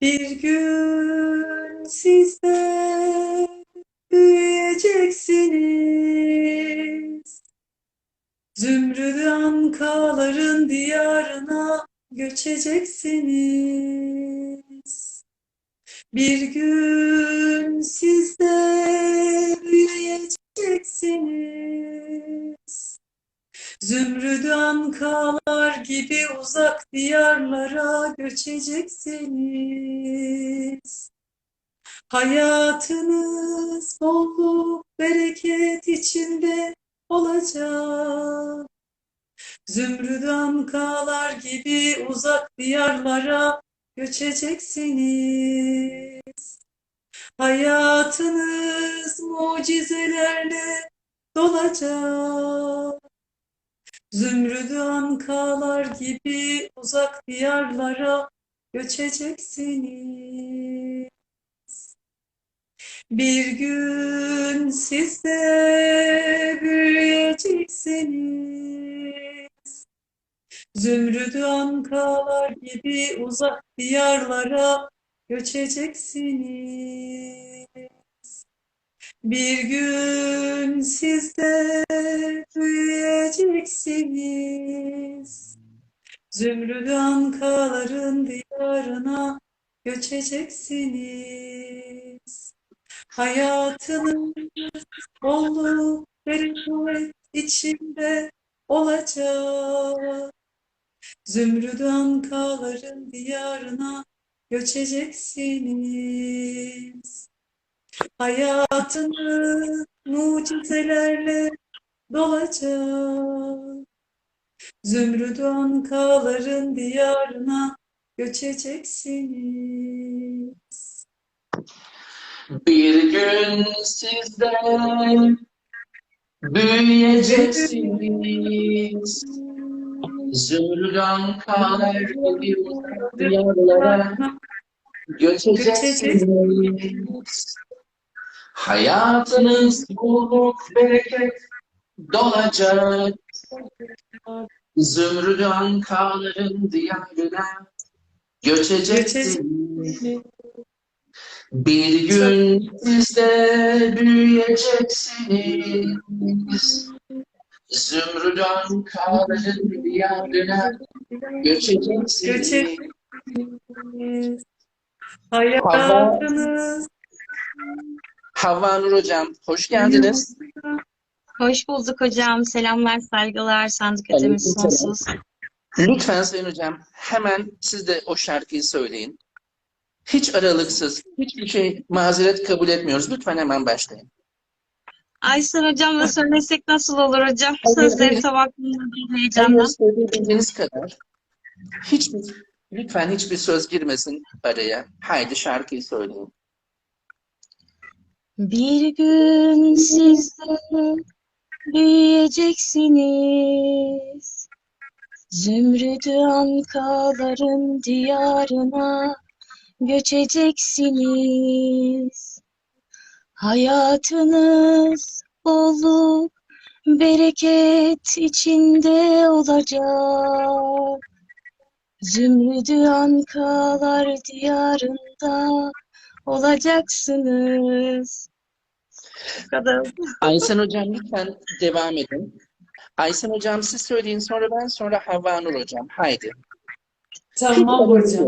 Bir gün siz de büyüyeceksiniz. Zümrüt ankaların diyarına göçeceksiniz. Bir gün siz de büyüyeceksiniz. Zümrüt ankalar gibi uzak diyarlara göçeceksiniz. Hayatınız bolluk, bereket içinde olacak. Zümrüt ankalar gibi uzak diyarlara göçeceksiniz. Hayatınız mucizelerle dolacak. Zümrüt ankalar gibi uzak diyarlara göçeceksiniz. Bir gün siz de büyüyeceksiniz. Zümrüt ankalar gibi uzak diyarlara göçeceksiniz. Bir gün siz de Zümrüt ankaların diyarına göçeceksiniz. Hayatınız bolluk, bereket içinde olacak. Zümrüt ankaların diyarına göçeceksiniz. Hayatınız mucizelerle dolacak. Zümrüt ankaların diyarına göçeceksiniz. Bir gün siz de büyüyeceksiniz. Zümrüt ankalar gibi uzak diyarlara göçeceksiniz. Hayatınız bolluk, bereket dolacak. Zümrüt ankaların diyarına göçeceksiniz. Bir gün siz de büyüyeceksiniz. Zümrüt ankaların diyarına göçeceksiniz. Göçeceksiniz. Hayatınız Havva Nur Hocam, hoş geldiniz. Hoş bulduk hocam. Selamlar, saygılar. Sandıkatemiz Aleykümselam. sonsuz. Lütfen Sayın Hocam, hemen siz de o şarkıyı söyleyin. Hiç aralıksız, hiçbir şey mazeret kabul etmiyoruz. Lütfen hemen başlayın. Aysen hocamla söylesek nasıl olur hocam? Sözleri tam aklımda değil heyecandan. söyleyebildiğiniz kadar. Hiçbir, lütfen hiçbir söz girmesin araya. Haydi şarkıyı söyleyin. Bir gün siz de büyüyeceksiniz. Zümrüt ankaların diyarına göçeceksiniz. Hayatınız bolluk, bereket içinde olacak. Zümrüt ankalar diyarında olacaksınız. Kadar. Aysen Hocam lütfen devam edin. Aysen Hocam siz söyleyin sonra ben sonra Havva Nur Hocam. Haydi. Hiç tamam aralık hocam.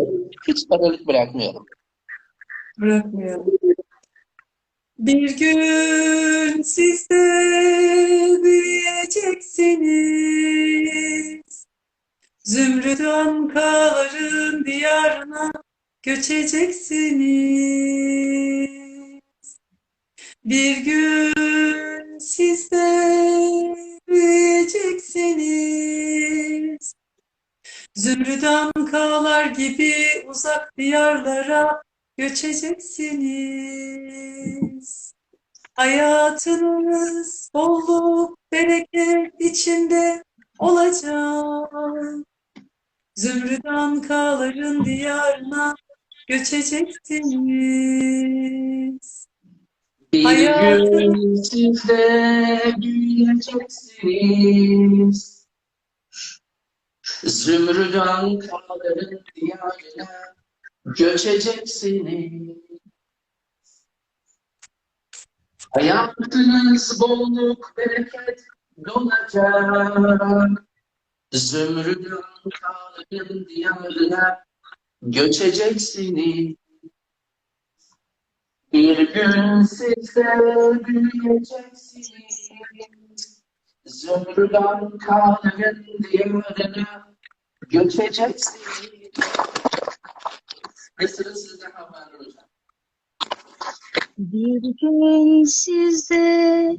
Hiç aralık bırakmayalım. Bırakmayalım. Bir gün siz de büyüyeceksiniz. Zümrüt ankaların diyarına göçeceksiniz. Bir gün siz de büyüyeceksiniz. Zümrüt ankalar gibi uzak diyarlara göçeceksiniz. Hayatınız bolluk, bereket içinde olacak. Zümrüt ankaların diyarına göçeceksiniz. Bir Hayatım- gün siz de büyüyeceksiniz. Zümrüt ankaların diyarına göçeceksiniz. Hayatınız bolluk, bereket dolacak. Zümrüt ankaların diyarına göçeceksiniz. Bir gün siz de büyüyeceksiniz. Zümrüt ankaların diyarına göçeceksiniz. Ve sıra sizde Haber Hocam. Bir gün siz de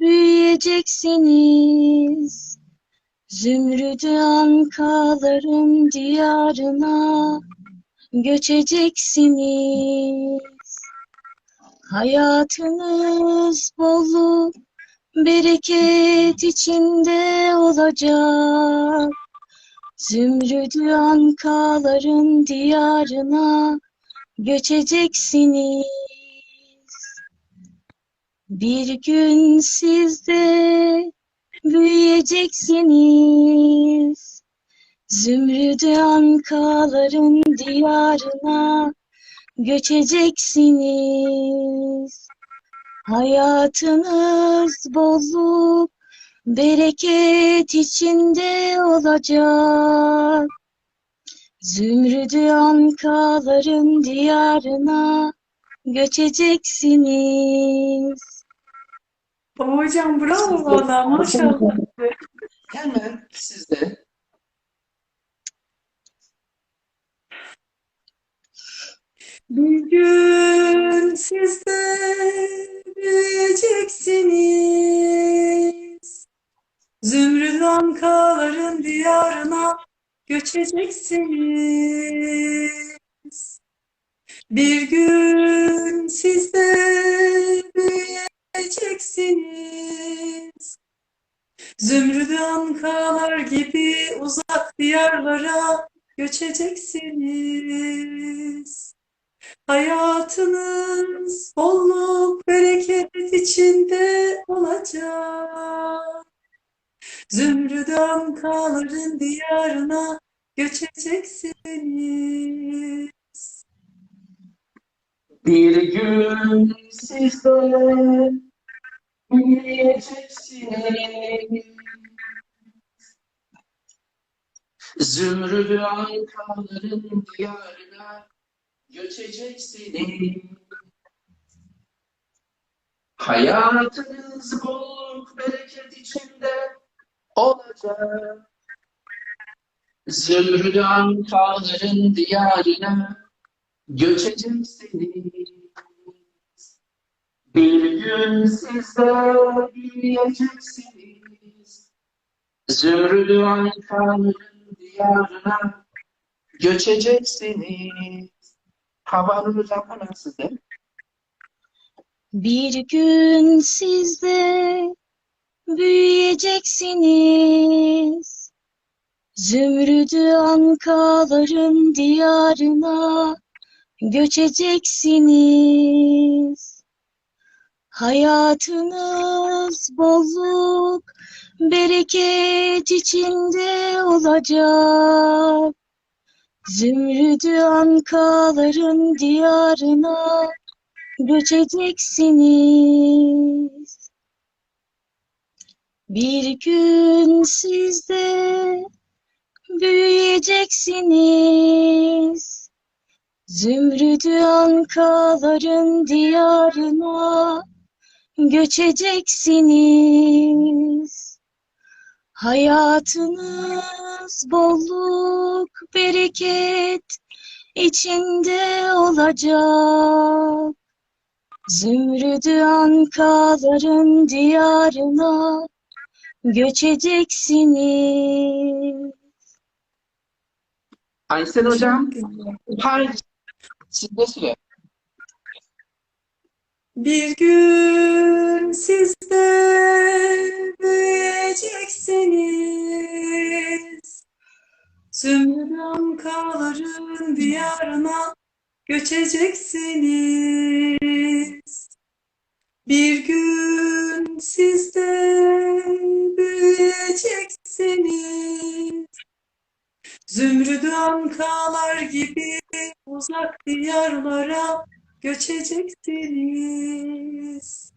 büyüyeceksiniz. Zümrüdü ankaların diyarına göçeceksiniz. Hayatınız bolluk, bereket içinde olacak. Zümrüdü ankaların diyarına göçeceksiniz. Bir gün siz de büyüyeceksiniz. Zümrüdü ankaların diyarına göçeceksiniz. Hayatınız bolluk, bereket içinde olacak. Zümrüdü ankaların diyarına göçeceksiniz. Hocam bravo valla maşallah. Hemen sizde Bir gün siz de büyüyeceksiniz. Zümrüt ankaların diyarına göçeceksiniz. Bir gün siz de büyüyeceksiniz. Zümrüt ankalar gibi uzak diyarlara göçeceksiniz. Hayatınız bolluk, bereket içinde olacak. Zümrüt ankaların diyarına göçeceksiniz. bir gün siz de büyüyeceksiniz. Zümrüt ankaların diyarına göçeceksiniz. Hayatınız bolluk, bereket içinde olacak. Zümrüt ankaların diyarına göçeceksiniz. Bir gün siz de büyüyeceksiniz. Zümrüt ankaların diyarına göçeceksiniz. Havalı hocam size. Bir gün siz de büyüyeceksiniz. Zümrüdü ankaların diyarına göçeceksiniz. Hayatınız bolluk, bereket içinde olacak. Zümrüdü ankaların diyarına göçeceksiniz. Bir gün siz de büyüyeceksiniz. Zümrüdü ankaların diyarına göçeceksiniz. Hayatınız bolluk, bereket içinde olacak. Zümrüdü ankaların diyarına göçeceksiniz. Aysel hocam, haydi sizde süre. Bir gün siz de büyüyeceksiniz. Zümrüt ankaların diyarına göçeceksiniz. Bir gün siz de büyüyeceksiniz. Zümrüdü ankalar gibi uzak diyarlara göçeceksiniz.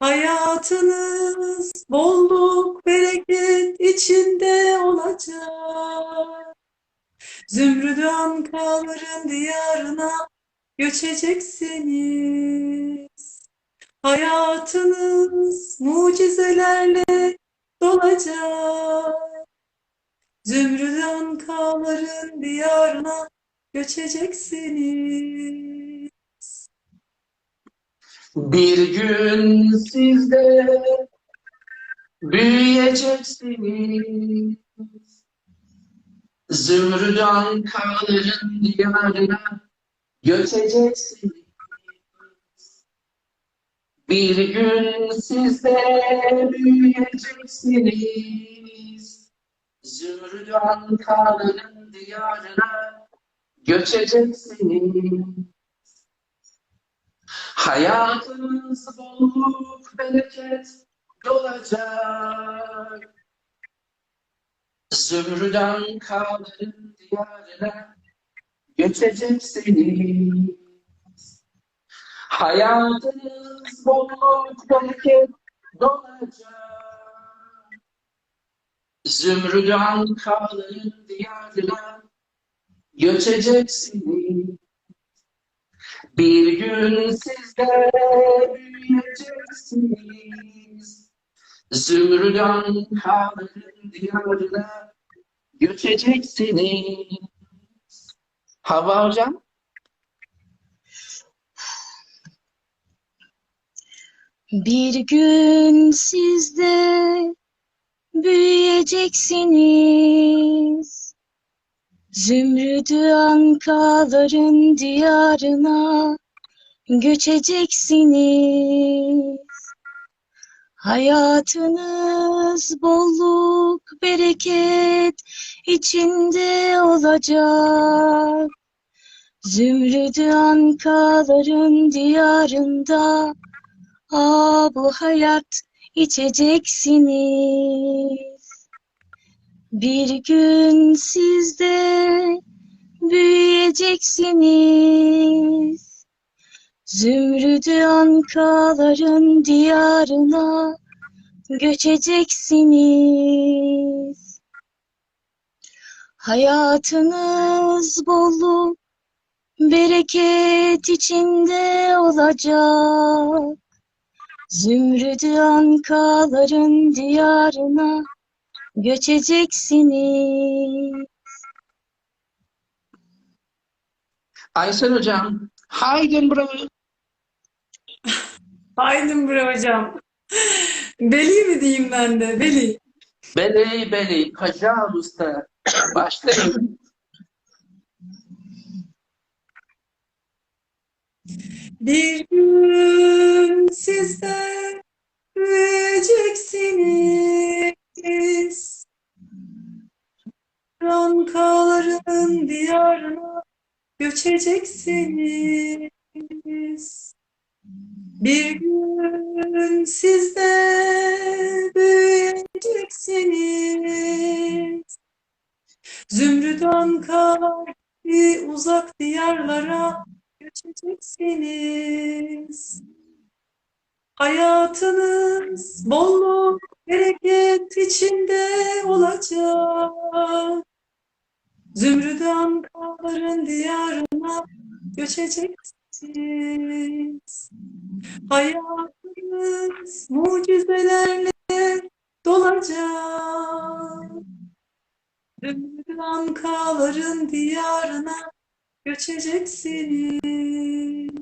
Hayatınız bolluk, bereket içinde olacak. Zümrüdü ankaların diyarına göçeceksiniz. Hayatınız mucizelerle dolacak. Zümrüdü ankaların diyarına göçeceksiniz. Bir gün siz de büyüyeceksiniz. Zümrüt ankaların diyarına göçeceksiniz. Bir gün siz de büyüyeceksiniz. Zümrüt ankaların diyarına göçeceksiniz. Hayatınız bolluk, bereket dolacak. Zümrüden kağların diyarına göçeceksiniz. Hayatınız bolluk, bereket dolacak. Zümrüden kağların diyarına göçeceksiniz. Bir gün siz büyüyeceksiniz. Zümrüdan kağların diyarına göçeceksiniz. Hava hocam? Bir gün siz de büyüyeceksiniz. Zümrüdü ankaların diyarına göçeceksiniz. Hayatınız bolluk, bereket içinde olacak. Zümrüdü ankaların diyarında Aa, bu hayat içeceksiniz. Bir gün siz de büyüyeceksiniz. Zümrüdü ankaların diyarına göçeceksiniz. Hayatınız bolluk, bereket içinde olacak. Zümrüdü ankaların diyarına göçeceksiniz. Aysel hocam. Haydin bravo. Haydin bre hocam. Beli mi diyeyim ben de? Beli. Beley beley Kacal Usta. Başlayın. Bir gün siz de büyüyeceksiniz. Rankaların diyarına göçeceksiniz. Bir gün siz de büyüyeceksiniz. Zümrüt gibi uzak diyarlara göçeceksiniz. Hayatınız bolluk, bereket içinde olacak. Zümrüt ankaların diyarına göçeceksiniz. Hayatınız mucizelerle dolacak. Zümrüt ankaların diyarına göçeceksiniz.